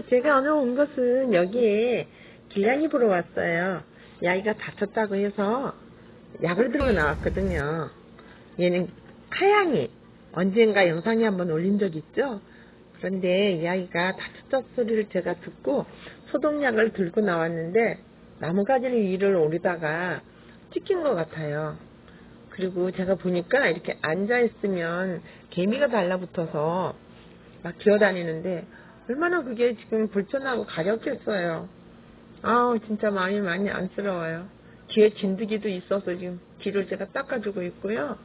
제가 오늘 온 것은 여기에 길냥이 보러 왔어요. 이 아이가 다쳤다고 해서 약을 들고 나왔거든요. 얘는 카양이 언젠가 영상에 한번 올린 적 있죠? 그런데 이 아이가 다쳤다 소리를 제가 듣고 소독약을 들고 나왔는데 나무가지 위를 오르다가 찍힌 것 같아요. 그리고 제가 보니까 이렇게 앉아있으면 개미가 달라붙어서 막 기어다니는데 얼마나 그게 지금 불편하고 가렵겠어요. 아우 진짜 마음이 많이 안쓰러워요. 뒤에 진드기도 있어서 지금 뒤를 제가 닦아주고 있고요.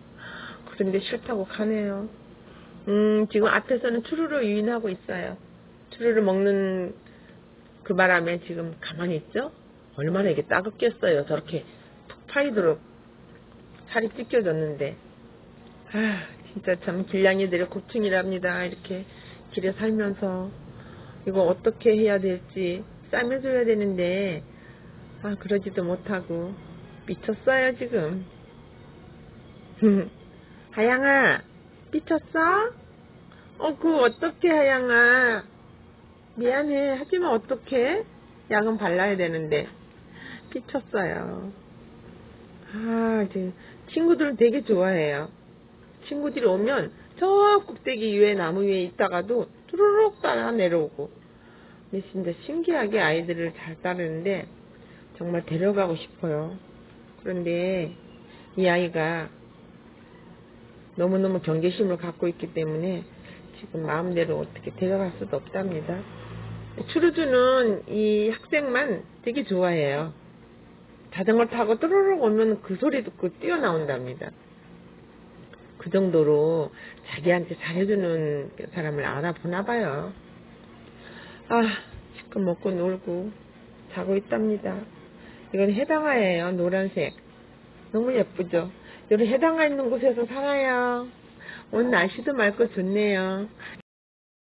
그런데 싫다고 가네요. 음 지금 앞에서는 추루루 유인하고 있어요. 추루루 먹는 그 바람에 지금 가만히 있죠? 얼마나 이게 따갑겠어요. 저렇게 푹 파이도록 살이 찢겨졌는데. 아, 진짜 참 길냥이들의 고충이랍니다. 이렇게 길에 살면서. 이거 어떻게 해야 될지 싸매줘야 되는데, 아, 그러지도 못하고. 미쳤어요, 지금. 하양아, 미쳤어? 어, 그 어떻게 하양아. 미안해. 하지만 어떡해? 약은 발라야 되는데. 미쳤어요. 아, 이제 친구들은 되게 좋아해요. 친구들이 오면 저 꼭대기 위에 나무 위에 있다가도 뚜루룩 따라 내려오고. 근데 진짜 신기하게 아이들을 잘 따르는데 정말 데려가고 싶어요. 그런데 이 아이가 너무너무 경계심을 갖고 있기 때문에 지금 마음대로 어떻게 데려갈 수도 없답니다. 추루주는 이 학생만 되게 좋아해요. 자전거 타고 뚜루룩 오면 그 소리 듣고 뛰어나온답니다. 그 정도로 자기한테 잘해주는 사람을 알아보나 봐요. 아, 지금 먹고 놀고 자고 있답니다. 이건 해당화예요, 노란색. 너무 예쁘죠? 이런 해당화 있는 곳에서 살아요. 오늘 날씨도 맑고 좋네요.